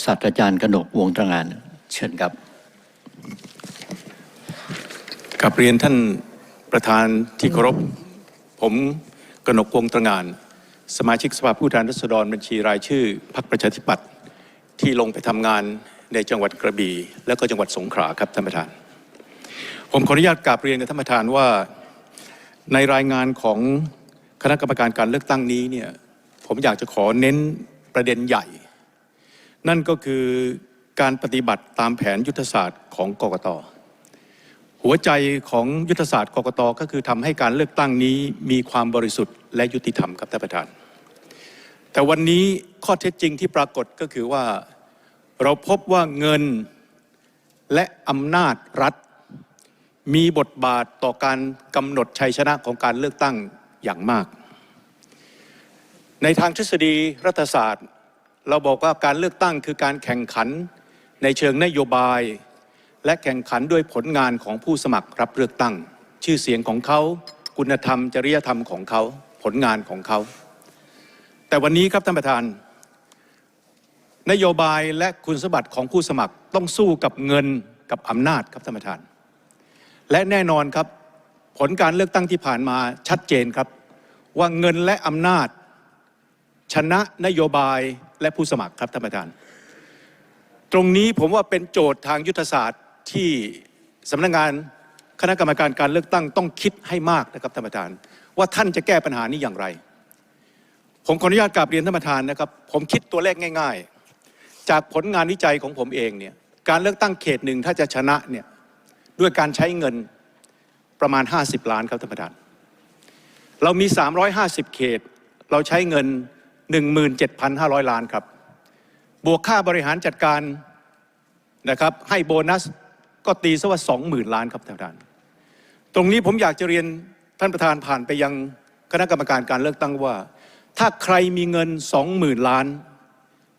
ศาสตราจารย์กนกวงตระงาน เชิญครับกับเรียนท่านประธานที่เคารพ ผมกนกวงตระงาน สมาชิกสภาผู้แทนราษฎรบัญชีรายชื่อพรรคประชาธิปัตย์ที่ลงไปทำงานในจังหวัดกระบี่ และก็จังหวัดสงขลาครับท่านประธาน ผมขออนุญาตกราบเรียนกับท่านประธานว่าในรายงานของคณะกรรมการการเลือกตั้งนี้เนี่ยผมอยากจะขอเน้นประเด็นใหญ่ นั่นก็คือการปฏิบัติตามแผนยุทธศาสตร์ของกกตหัวใจของยุทธศาสตร์กกตก็คือทำให้การเลือกตั้งนี้มีความบริสุทธิ์และยุติธรรมครับท่านประธาน แต่วันนี้ข้อเท็จจริงที่ปรากฏก็คือว่าเราพบว่าเงินและอำนาจรัฐ มีบทบาทต่อการกำหนดชัยชนะของการเลือกตั้งอย่างมาก ในทางทฤษฎีรัฐศาสตร์ เราบอกว่าการเลือกตั้งคือการแข่งขันในเชิงนโยบาย และแข่งขันด้วยผลงานของผู้สมัครรับเลือกตั้ง ชื่อเสียงของเขา คุณธรรม จริยธรรมของเขา ผลงานของเขา แต่วันนี้ครับท่านประธาน นโยบายและคุณสมบัติของผู้สมัครต้องสู้กับเงินกับอำนาจครับท่านประธาน และแน่นอนครับผลการเลือกตั้งที่ผ่านมาชัดเจนครับ ว่าเงินและอำนาจ ชนะนโยบาย และผู้สมัครครับท่านประธาน ตรงนี้ผมว่าเป็นโจทย์ทางยุทธศาสตร์ที่สำนักงานคณะกรรมการการเลือกตั้งต้องคิดให้มากนะครับท่านประธาน ว่าท่านจะแก้ปัญหานี้อย่างไร ผมขออนุญาตกราบเรียนท่านประธานนะครับ ผมคิดตัวเลขง่าย ๆ จากผลงานวิจัยของผมเองเนี่ยการเลือกตั้งเขตหนึ่งถ้าจะชนะเนี่ยด้วยการใช้เงินประมาณ 50 ล้านครับท่านประธาน เรามี 350 เขต เราใช้เงิน 17,500 ล้านครับ บวกค่าบริหารจัดการนะครับให้โบนัสก็ตีซะว่า 20,000 ล้านครับท่านประธาน ตรงนี้ผมอยากจะเรียนท่านประธานผ่านไปยังคณะกรรมการการเลือกตั้งว่า ถ้าใครมีเงิน 20,000 ล้าน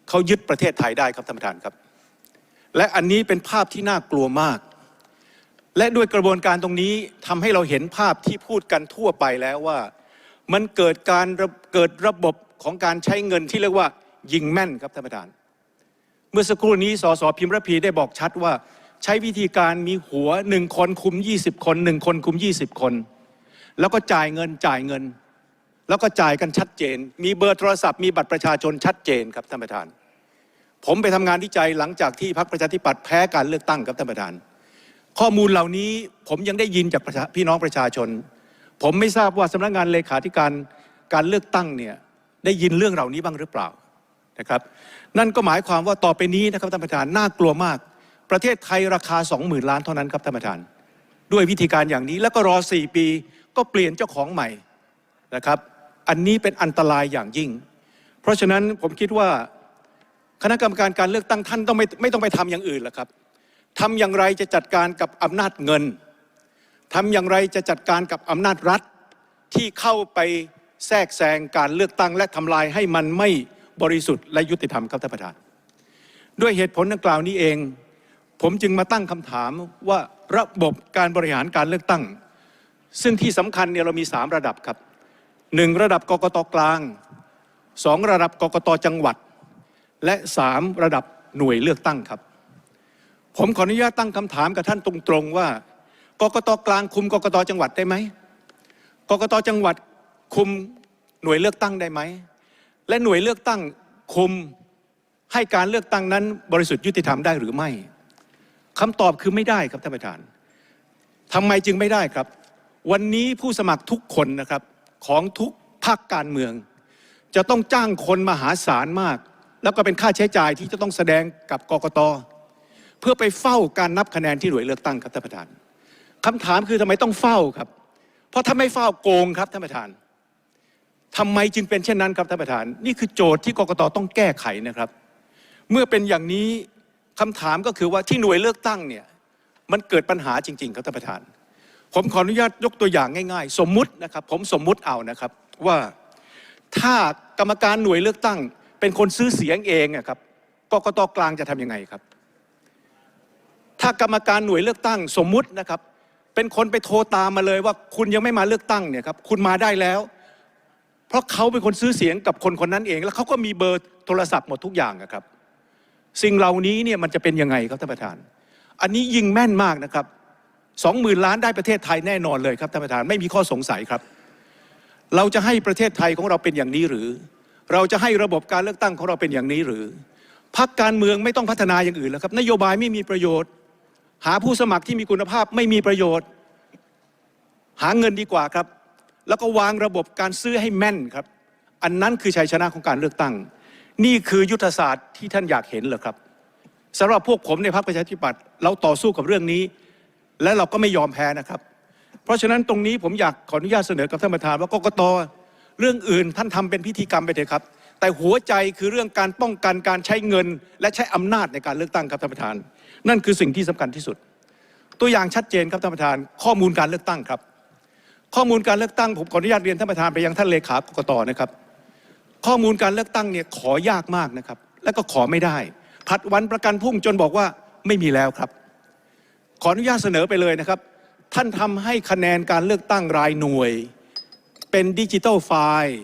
เขายึดประเทศไทยได้ครับท่านประธานครับ และอันนี้เป็นภาพที่น่ากลัวมาก และด้วยกระบวนการตรงนี้ทำให้เราเห็นภาพที่พูดกันทั่วไปแล้วว่า มันเกิดการเกิดระบบ ของการใช้เงินที่เรียกว่ายิงแม่นครับท่านประธาน เมื่อสักครู่นี้สสพิมพ์ระพีได้บอกชัดว่า ใช้วิธีการมีหัวหนึ่งคนคุม 20 คนหนึ่งคนคุม 20 คน แล้วก็จ่ายเงินจ่ายเงิน แล้วก็จ่ายกันชัดเจน มีเบอร์โทรศัพท์มีบัตรประชาชนชัดเจนครับท่านประธาน ผมไปทำงานวิจัยหลังจากที่พรรคประชาธิปัตย์แพ้การเลือกตั้งครับท่านประธาน ข้อมูลเหล่านี้ผมยังได้ยินจากพี่น้องประชาชน ผมไม่ทราบว่าสำนักงานเลขาธิการการเลือกตั้งเนี่ย ได้ยินเรื่องเหล่านี้บ้างหรือเปล่านะครับ นั่นก็หมายความว่าต่อไปนี้นะครับท่านประธานน่ากลัวมาก ประเทศไทยราคา 20,000 ล้านเท่านั้นครับท่านประธาน ด้วยวิธีการอย่างนี้แล้วก็รอ 4 ปีก็เปลี่ยนเจ้าของใหม่นะครับ อันนี้เป็นอันตรายอย่างยิ่ง เพราะฉะนั้นผมคิดว่าคณะกรรมการการเลือกตั้งท่านต้องไม่ไม่ต้องไปทำอย่างอื่นแล้วครับทำอย่างไรจะจัดการกับอำนาจเงินทำอย่างไรจะจัดการกับอำนาจรัฐที่เข้าไป แทรกแซงการเลือกตั้งและทำลายให้มันไม่บริสุทธิ์และยุติธรรมครับท่านประธาน ด้วยเหตุผลดังกล่าวนี้เอง ผมจึงมาตั้งคำถามว่าระบบการบริหารการเลือกตั้ง ซึ่งที่สำคัญเนี่ยเรามี 3 ระดับครับ 1. ระดับกกตกลาง 2. ระดับกกตจังหวัด และ 3 ระดับหน่วยเลือกตั้งครับ ผมขออนุญาตตั้งคำถามกับท่านตรงๆว่ากกตกลางคุมกกตจังหวัดได้ไหมกกตจังหวัด คุมหน่วยเลือกตั้งได้ไหม และหน่วยเลือกตั้งคุมให้การเลือกตั้งนั้น บริสุทธิ์ยุติธรรมได้หรือไม่คำตอบคือไม่ได้ครับท่านประธานทำไมจึงไม่ได้ครับ วันนี้ผู้สมัครทุกคนนะครับของทุกภาคการเมือง จะต้องจ้างคนมหาศาลมาก แล้วก็เป็นค่าใช้จ่ายที่จะต้องแสดงกับกกตเพื่อไปเฝ้าการนับคะแนนที่หน่วยเลือกตั้งครับท่านประธานคำถามคือทำไมต้องเฝ้าครับ เพราะถ้าไม่เฝ้าโกงครับท่านประธาน ทำไมจึงเป็นเช่นนั้นครับท่านประธาน นี่คือโจทย์ที่กกตต้องแก้ไขนะครับ เมื่อเป็นอย่างนี้คำถามก็คือว่าที่หน่วยเลือกตั้งเนี่ยมันเกิดปัญหาจริง ๆ ครับท่านประธาน ผมขออนุญาตยกตัวอย่างง่ายๆ สมมุตินะครับ ผมสมมุติเอานะครับว่าถ้ากรรมการหน่วยเลือกตั้ง เป็นคนซื้อเสียงเองอะครับกกตกลางจะทำยังไงครับ ถ้ากรรมการหน่วยเลือกตั้ง สมมุตินะครับ เป็นคนไปโทรตามมาเลยว่าคุณยังไม่มาเลือกตั้งเนี่ยครับคุณมาได้แล้ว เพราะเขาเป็นคนซื้อเสียงกับคนคนนั้นเอง แล้วเขาก็มีเบอร์โทรศัพท์หมดทุกอย่างอะครับ สิ่งเหล่านี้เนี่ยมันจะเป็นยังไงครับท่านประธาน อันนี้ยิงแม่นมากนะครับสองหมื่นล้านได้ประเทศไทยแน่นอนเลยครับท่านประธานไม่มีข้อสงสัยครับ เราจะให้ประเทศไทยของเราเป็นอย่างนี้หรือ เราจะให้ระบบการเลือกตั้งของเราเป็นอย่างนี้หรือพักการเมืองไม่ต้องพัฒนาอย่างอื่นแล้วครับ นโยบายไม่มีประโยชน์ หาผู้สมัครที่มีคุณภาพไม่มีประโยชน์ หาเงินดีกว่าครับ แล้วก็วางระบบการซื้อให้แม่นครับ อันนั้นคือชัยชนะของการเลือกตั้ง นี่คือยุทธศาสตร์ที่ท่านอยากเห็นเหรอครับสำหรับพวกผมในพรรคประชาธิปัตย์เราต่อสู้กับเรื่องนี้ และเราก็ไม่ยอมแพ้นะครับ เพราะฉะนั้นตรงนี้ผมอยากขออนุญาตเสนอกับท่านประธานว่ากกตเรื่องอื่นท่านทำเป็นพิธีกรรมไปเถอะครับ แต่หัวใจคือเรื่องการป้องกันการใช้เงิน และใช้อำนาจในการเลือกตั้งครับท่านประธาน นั่นคือสิ่งที่สำคัญที่สุด ตัวอย่างชัดเจนครับท่านประธาน ข้อมูลการเลือกตั้งครับ ข้อมูลการเลือกตั้งผมขออนุญาตเรียนท่านประธานไปยังท่านเลขากกตนะครับ ข้อมูลการเลือกตั้งเนี่ยขอยากมากนะครับ และก็ขอไม่ได้ผัดวันประกันพรุ่งจนบอกว่าไม่มีแล้วครับ ขออนุญาตเสนอไปเลยนะครับ ท่านทำให้คะแนนการเลือกตั้งรายหน่วย เป็นดิจิตอลไฟล์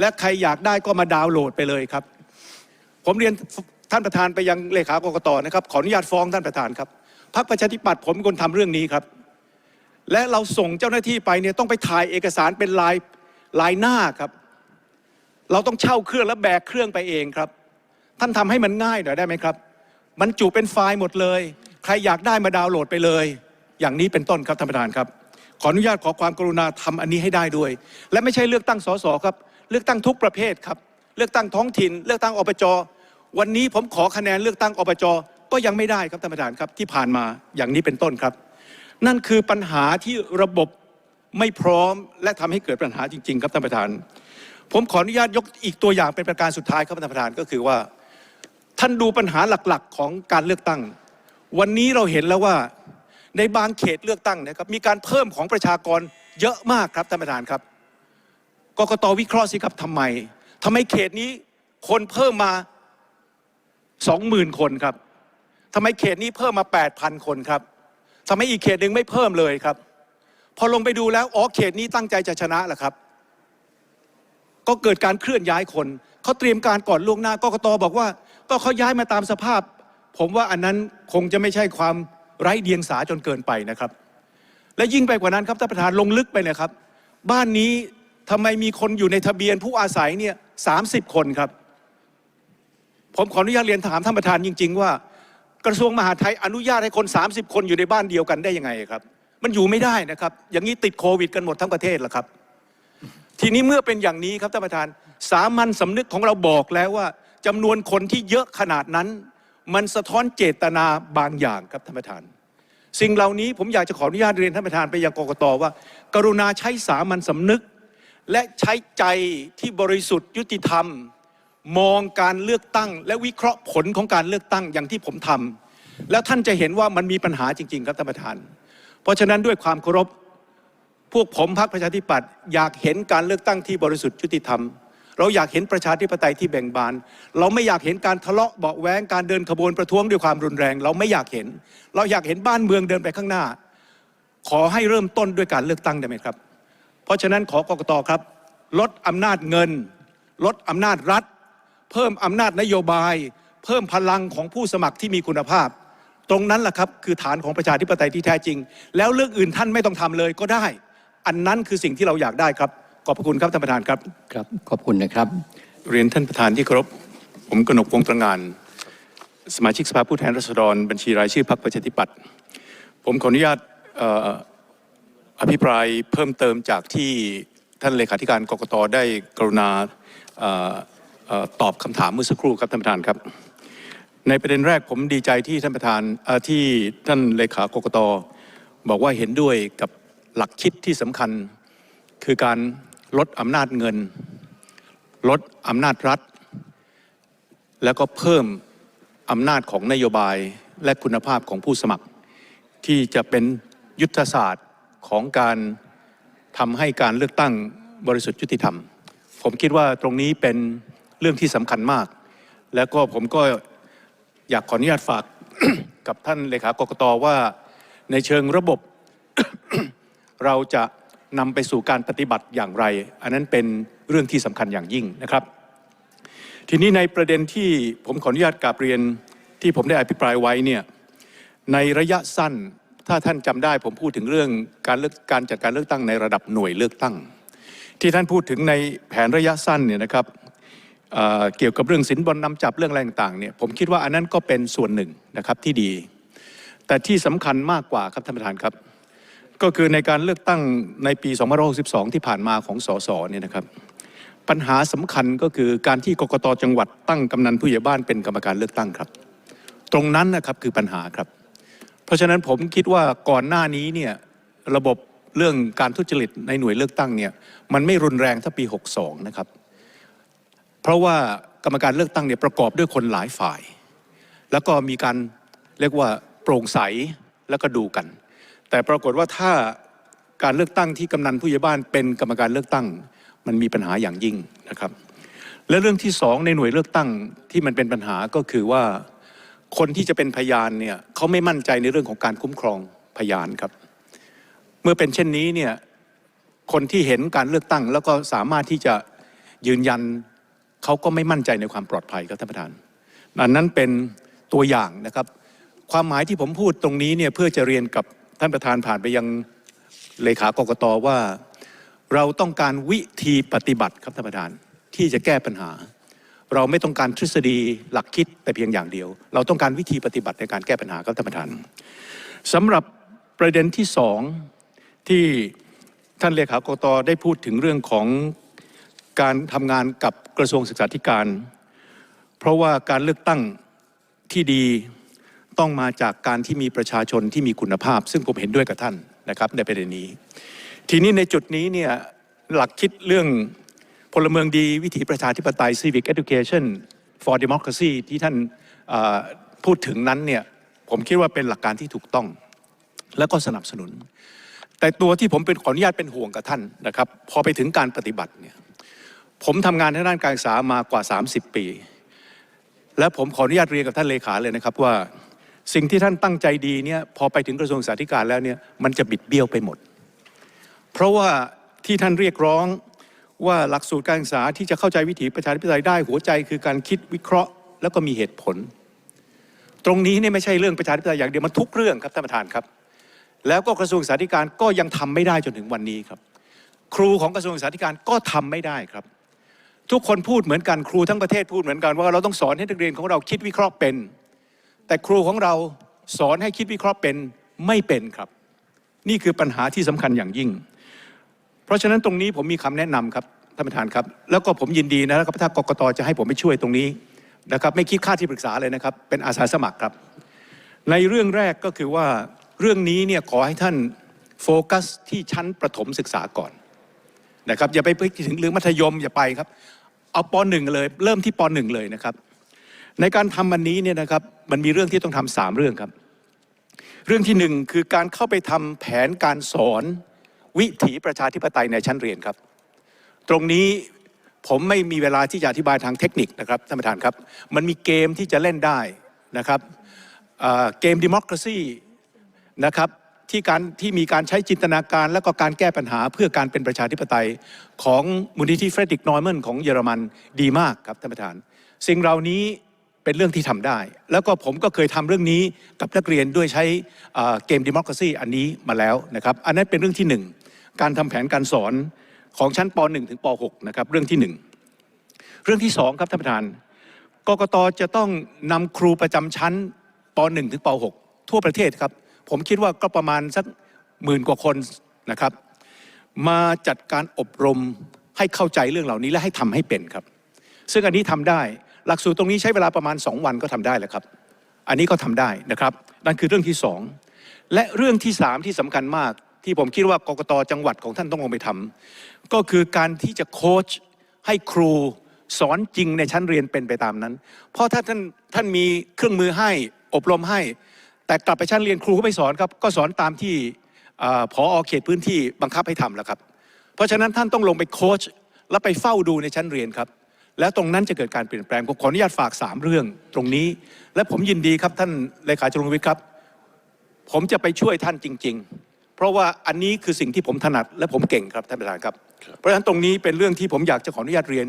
และใครอยากได้ก็มาดาวน์โหลดไปเลยครับ ผมเรียนท่านประธานไปยังเลขากกตนะครับ ขออนุญาตฟ้องท่านประธานครับพรรคประชาธิปัตย์ผมเป็นคนทำเรื่องนี้ครับ และเราส่งเจ้าหน้าที่ไปเนี่ยต้องไปถ่ายเอกสารเป็นลายลายหน้าครับ เราต้องเช่าเครื่องแล้วแบกเครื่องไปเองครับ ท่านทำให้มันง่ายหน่อยได้ไหมครับ มันจุเป็นไฟล์หมดเลย ใครอยากได้มาดาวน์โหลดไปเลย อย่างนี้เป็นต้นครับท่านประธานครับ ขออนุญาตขอความกรุณาทำอันนี้ให้ได้ด้วย และไม่ใช่เลือกตั้งสสครับ เลือกตั้งทุกประเภทครับ เลือกตั้งท้องถิ่น เลือกตั้งอบจวันนี้ผมขอคะแนนเลือกตั้งอบจก็ยังไม่ได้ครับท่านประธานครับที่ผ่านมาอย่างนี้เป็นต้นครับ นั่นคือปัญหาที่ระบบไม่พร้อม และทำให้เกิดปัญหาจริง ๆ ครับท่านประธาน ผมขออนุญาตยกอีกตัวอย่างเป็นประการสุดท้ายครับท่านประธานก็คือว่า ท่านดูปัญหาหลักๆ ของการเลือกตั้ง วันนี้เราเห็นแล้วว่าในบางเขตเลือกตั้งนะครับมีการเพิ่มของประชากรเยอะมากครับท่านประธานครับกกตวิเคราะห์สิครับทำไมทำไมเขตนี้คนเพิ่มมาสองหมื่นคนครับทำไมเขตนี้เพิ่มมาแปดพันคนครับ ทำไมอีกเขตหนึ่งไม่เพิ่มเลยครับ พอลงไปดูแล้วอ๋อเขตนี้ตั้งใจจะชนะแหละครับ ก็เกิดการเคลื่อนย้ายคนเขาเตรียมการก่อนล่วงหน้ากกตบอกว่า ก็เขาย้ายมาตามสภาพ ผมว่าอันนั้นคงจะไม่ใช่ความไร้เดียงสาจนเกินไปนะครับ และยิ่งไปกว่านั้นครับท่านประธานลงลึกไปเลยครับ บ้านนี้ทำไมมีคนอยู่ในทะเบียนผู้อาศัยเนี่ยสามสิบคนครับ ผมขออนุญาตเรียนถามท่านประธานจริง ๆ ว่า กระทรวงมหาดไทยอนุญาตให้คน 30 คนอยู่ในบ้านเดียวกันได้ยังไงครับ มันอยู่ไม่ได้นะครับ อย่างนี้ติดโควิดกันหมดทั้งประเทศละครับ ทีนี้เมื่อเป็นอย่างนี้ครับท่านประธาน สามัญสำนึกของเราบอกแล้วว่าจำนวนคนที่เยอะขนาดนั้น มันสะท้อนเจตนาบางอย่างครับท่านประธาน สิ่งเหล่านี้ผมอยากจะขออนุญาตเรียนท่านประธานไปยังกกตว่า กรุณาใช้สามัญสำนึก และใช้ใจที่บริสุทธิ์ยุติธรรม มองการเลือกตั้ง และวิเคราะห์ผลของการเลือกตั้งอย่างที่ผมทำแล้วท่านจะเห็นว่ามันมีปัญหาจริง ๆ ครับท่านประธาน เพราะฉะนั้นด้วยความเคารพพวกผมพรรคประชาธิปัตย์อยากเห็นการเลือกตั้งที่บริสุทธิ์ยุติธรรม เราอยากเห็นประชาธิปไตยที่แบ่งบาน เราไม่อยากเห็นการทะเลาะเบาะแวงการเดินขบวนประท้วงด้วยความรุนแรง เราไม่อยากเห็น เราอยากเห็นบ้านเมืองเดินไปข้างหน้า ขอให้เริ่มต้นด้วยการเลือกตั้งได้ไหมครับ เพราะฉะนั้นขอกกตครับ ลดอำนาจเงิน ลดอำนาจรัฐ เพิ่มอำนาจนโยบาย เพิ่มพลังของผู้สมัครที่มีคุณภาพ ตรงนั้นแหละครับคือฐานของประชาธิปไตยที่แท้จริง แล้วเรื่องอื่นท่านไม่ต้องทำเลยก็ได้ อันนั้นคือสิ่งที่เราอยากได้ครับ ขอบพระคุณครับท่านประธานครับครับ ขอบคุณนะครับ เรียนท่านประธานที่เคารพผมกนกวงศ์ตระงาน สมาชิกสภาผู้แทนราษฎรบัญชีรายชื่อพรรคประชาธิปัตย์ผมขออนุญาตเอ่ออภิปรายเพิ่มเติมจากที่ท่านเลขาธิการกกตได้กรุณาเอ่อเอ่อ ตอบคำถามเมื่อสักครู่ครับท่านประธานครับ ในประเด็นแรกผมดีใจที่ท่านประธานที่ท่านเลขากกตบอกว่าเห็นด้วยกับหลักคิดที่สำคัญ คือการลดอำนาจเงิน ลดอำนาจรัฐ แล้วก็เพิ่มอำนาจของนโยบายและคุณภาพของผู้สมัคร ที่จะเป็นยุทธศาสตร์ของการทำให้การเลือกตั้งบริสุทธิ์ยุติธรรม ผมคิดว่าตรงนี้เป็น เรื่องที่สำคัญมาก แล้วก็ผมก็อยากขออนุญาตฝากกับท่านเลขากรกตว่า ในเชิงระบบเราจะนำไปสู่การปฏิบัติอย่างไร อันนั้นเป็นเรื่องที่สำคัญอย่างยิ่งนะครับ ทีนี้ในประเด็นที่ผมขออนุญาตกราบเรียนที่ผมได้อภิปรายไว้เนี่ยในระยะสั้นถ้าท่านจำได้ผมพูดถึงเรื่องการเลือกการจัดการเลือกตั้งในระดับหน่วยเลือกตั้ง ที่ท่านพูดถึงในแผนระยะสั้นเนี่ยนะครับ เกี่ยวกับเรื่องสินบนนำจับเรื่องอะไรต่างๆเนี่ยผมคิดว่าอันนั้นก็เป็นส่วนหนึ่งนะครับที่ดี แต่ที่สำคัญมากกว่าครับท่านประธานครับ ก็คือในการเลือกตั้งในปี2562 ที่ผ่านมาของสสเนี่ยนะครับ ปัญหาสำคัญก็คือการที่กกตจังหวัดตั้งกำนันผู้ใหญ่บ้านเป็นกรรมการเลือกตั้งครับ ตรงนั้นนะครับคือปัญหาครับ เพราะฉะนั้นผมคิดว่าก่อนหน้านี้เนี่ยระบบเรื่องการทุจริตในหน่วยเลือกตั้งเนี่ยมันไม่รุนแรงเท่าปี 62 นะครับ เพราะว่ากรรมการเลือกตั้งเนี่ยประกอบด้วยคนหลายฝ่าย แล้วก็มีการเรียกว่าโปร่งใสแล้วก็ดูกัน แต่ปรากฏว่าถ้าการเลือกตั้งที่กำนันผู้ใหญ่บ้านเป็นกรรมการเลือกตั้ง มันมีปัญหาอย่างยิ่งนะครับ และเรื่องที่สองในหน่วยเลือกตั้งที่มันเป็นปัญหาก็คือว่าคนที่จะเป็นพยานเนี่ยเขาไม่มั่นใจในเรื่องของการคุ้มครองพยานครับ เมื่อเป็นเช่นนี้เนี่ยคนที่เห็นการเลือกตั้ง แล้วก็สามารถที่จะยืนยัน เขาก็ไม่มั่นใจในความปลอดภัยครับท่านประธานอันนั้นเป็นตัวอย่างนะครับ ความหมายที่ผมพูดตรงนี้เนี่ยเพื่อจะเรียนกับท่านประธานผ่านไปยังเลขากรกตว่า เราต้องการวิธีปฏิบัติครับท่านประธานที่จะแก้ปัญหา เราไม่ต้องการทฤษฎีหลักคิดแต่เพียงอย่างเดียว เราต้องการวิธีปฏิบัติในการแก้ปัญหาครับท่านประธานสำหรับประเด็นที่สองที่ท่านเลขากรกตได้พูดถึงเรื่องของ การทำงานกับกระทรวงศึกษาธิการ เพราะว่าการเลือกตั้งที่ดีต้องมาจากการที่มีประชาชนที่มีคุณภาพ ซึ่งผมเห็นด้วยกับท่านนะครับในประเด็นนี้ ทีนี้ในจุดนี้เนี่ยหลักคิดเรื่องพลเมืองดีวิถีประชาธิปไตย civic education for democracy ที่ท่านพูดถึงนั้นเนี่ยผมคิดว่าเป็นหลักการที่ถูกต้อง แล้วก็สนับสนุน แต่ตัวที่ผมเป็นขออนุญาตเป็นห่วงกับท่านนะครับ พอไปถึงการปฏิบัติเนี่ย ผมทำงานในด้านการศึกษามากว่า 30 ปี และผมขออนุญาตเรียนกับท่านเลขาเลยนะครับว่า สิ่งที่ท่านตั้งใจดีเนี่ยพอไปถึงกระทรวงศึกษาธิการแล้วเนี่ยมันจะบิดเบี้ยวไปหมด เพราะว่าที่ท่านเรียกร้องว่าหลักสูตรการศึกษาที่จะเข้าใจวิถีประชาธิปไตยได้หัวใจคือการคิดวิเคราะห์ แล้วก็มีเหตุผล ตรงนี้เนี่ยไม่ใช่เรื่องประชาธิปไตยอย่างเดียวมันทุกเรื่องครับท่านประธานครับ แล้วก็กระทรวงศึกษาธิการก็ยังทำไม่ได้จนถึงวันนี้ครับ ครูของกระทรวงศึกษาธิการก็ทำไม่ได้ครับ ทุกคนพูดเหมือนกันครูทั้งประเทศพูดเหมือนกันว่าเราต้องสอนให้นักเรียนของเราคิดวิเคราะห์เป็น แต่ครูของเราสอนให้คิดวิเคราะห์เป็นไม่เป็นครับ นี่คือปัญหาที่สำคัญอย่างยิ่ง เพราะฉะนั้นตรงนี้ผมมีคำแนะนำครับท่านประธานครับ แล้วก็ผมยินดีนะครับถ้ากกตจะให้ผมไปช่วยตรงนี้นะครับไม่คิดค่าที่ปรึกษาเลยนะครับ เป็นอาสาสมัครครับ ในเรื่องแรกก็คือว่าเรื่องนี้เนี่ยขอให้ท่านโฟกัสที่ชั้นประถมศึกษาก่อนนะครับอย่าไปถึงเรื่องมัธยมอย่าไปครับ เอาปหนึ่งเลย เริ่มที่ปหนึ่งเลยนะครับ ในการทำอันนี้เนี่ยนะครับมันมีเรื่องที่ต้องทำสามเรื่องครับ เรื่องที่หนึ่งคือการเข้าไปทำแผนการสอนวิถีประชาธิปไตยในชั้นเรียนครับ ตรงนี้ผมไม่มีเวลาที่จะอธิบายทางเทคนิคนะครับท่านประธานครับ มันมีเกมที่จะเล่นได้นะครับเกมดิม o คร a ซีนะครับ ที่การที่มีการใช้จินตนาการ และก็การแก้ปัญหาเพื่อการเป็นประชาธิปไตยของมูลนิธิเฟรดริกนอยเมนของเยอรมันดีมากครับท่านประธาน สิ่งเหล่านี้เป็นเรื่องที่ทำได้ แล้วก็ผมก็เคยทำเรื่องนี้กับนักเรียนด้วยใช้เกมดิม o คร a ซีอันนี้มาแล้วนะครับ อันนั้นเป็นเรื่องที่หนึ่งการทำแผนการสอนของชั้นป .1 ถึงป .6 นะครับเรื่องที่หนึ่งเรื่องที่สองครับท่านประธานกกตจะต้องนำครูประจำชั้นป .1 ถึงป .6 ทั่วประเทศครับ ผมคิดว่าก็ประมาณสักหมื่นกว่าคนนะครับ มาจัดการอบรมให้เข้าใจเรื่องเหล่านี้และให้ทำให้เป็นครับ ซึ่งอันนี้ทำได้หลักสูตรตรงนี้ใช้เวลาประมาณ 2 วันก็ทำได้แล้วครับ อันนี้ก็ทำได้นะครับนั่นคือเรื่องที่ 2 และเรื่องที่ 3 ที่สำคัญมากที่ผมคิดว่ากกตจังหวัดของท่านต้องลงไปทำก็คือการที่จะโค้ชให้ครูสอนจริงในชั้นเรียนเป็นไปตามนั้น เพราะถ้าท่านท่านมีเครื่องมือให้อบรมให้ แต่กลับไปชั้นเรียนครูก็ไม่สอนครับก็สอนตามที่อาผอเขตพื้นที่บังคับให้ทำแล้วครับ เพราะฉะนั้นท่านต้องลงไปโค้ชแล้วไปเฝ้าดูในชั้นเรียนครับ แล้วตรงนั้นจะเกิดการเปลี่ยนแปลงผมขออนุญาตฝาก 3 เรื่องตรงนี้ และผมยินดีครับท่านเลขาจรุงวิทย์ครับ ผมจะไปช่วยท่านจริง ๆ เพราะว่าอันนี้คือสิ่งที่ผมถนัดและผมเก่งครับท่านประธานครับ เพราะฉะนั้นตรงนี้เป็นเรื่องที่ผมอยากจะขออนุญาตเรียน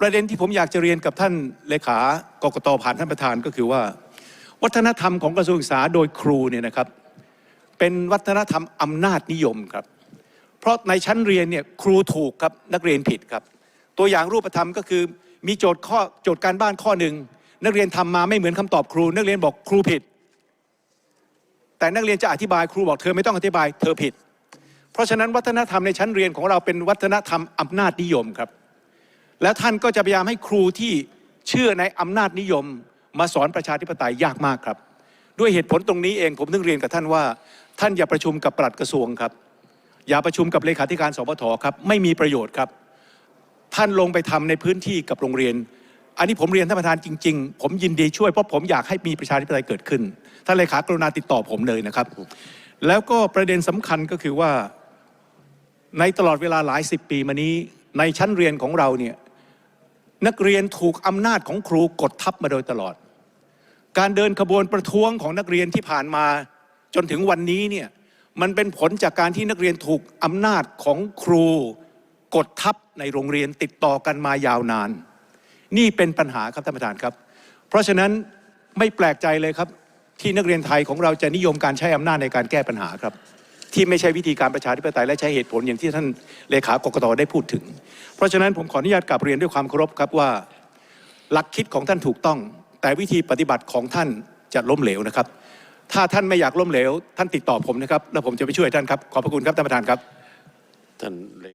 ประเด็นที่ผมอยากจะเรียนกับท่านเลขากกตผ่านท่านประธานก็คือว่า วัฒนธรรมของกระทรวงศึกษาโดยครูเนี่ยนะครับ เป็นวัฒนธรรมอำนาจนิยมครับ เพราะในชั้นเรียนเนี่ยครูถูกครับนักเรียนผิดครับ ตัวอย่างรูปธรรมก็คือมีโจทย์ข้อโจทย์การบ้านข้อหนึ่งนักเรียนทำมาไม่เหมือนคำตอบครู นักเรียนบอกครูผิด แต่นักเรียนจะอธิบายครูบอกเธอไม่ต้องอธิบายเธอผิด เพราะฉะนั้นวัฒนธรรมในชั้นเรียนของเราเป็นวัฒนธรรมอำนาจนิยมครับ แล้วท่านก็จะพยายามให้ครูที่เชื่อในอำนาจนิยม มาสอนประชาธิปไตยยากมากครับ ด้วยเหตุผลตรงนี้เองผมถึงเรียนกับท่านว่า ท่านอย่าประชุมกับปลัดกระทรวงครับ อย่าประชุมกับเลขาธิการสปทครับไม่มีประโยชน์ครับ ท่านลงไปทำในพื้นที่กับโรงเรียน อันนี้ผมเรียนท่านประธานจริง ๆ ผมยินดีช่วยเพราะผมอยากให้มีประชาธิปไตยเกิดขึ้นท่านเลขากรุณาติดต่อผมเลยนะครับ แล้วก็ประเด็นสำคัญก็คือว่าในตลอดเวลาหลายสิบปีมานี้ในชั้นเรียนของเราเนี่ยนักเรียนถูกอำนาจของครูกดทับมาโดยตลอด การเดินขบวนประท้วงของนักเรียนที่ผ่านมาจนถึงวันนี้เนี่ยมันเป็นผลจากการที่นักเรียนถูกอำนาจของครูกดทับในโรงเรียนติดต่อกันมายาวนาน นี่เป็นปัญหาครับท่านประธานครับ เพราะฉะนั้นไม่แปลกใจเลยครับ ที่นักเรียนไทยของเราจะนิยมการใช้อำนาจในการแก้ปัญหาครับ ที่ไม่ใช่วิธีการประชาธิปไตยและใช้เหตุผลอย่างที่ท่านเลขากกตได้พูดถึง เพราะฉะนั้นผมขออนุญาตกลับเรียนด้วยความเคารพครับว่า หลักคิดของท่านถูกต้อง แต่วิธีปฏิบัติของท่านจะล้มเหลวนะครับ ถ้าท่านไม่อยากล้มเหลว ท่านติดต่อผมนะครับ แล้วผมจะไปช่วยท่านครับ ขอบพระคุณครับท่านประธานครับท่าน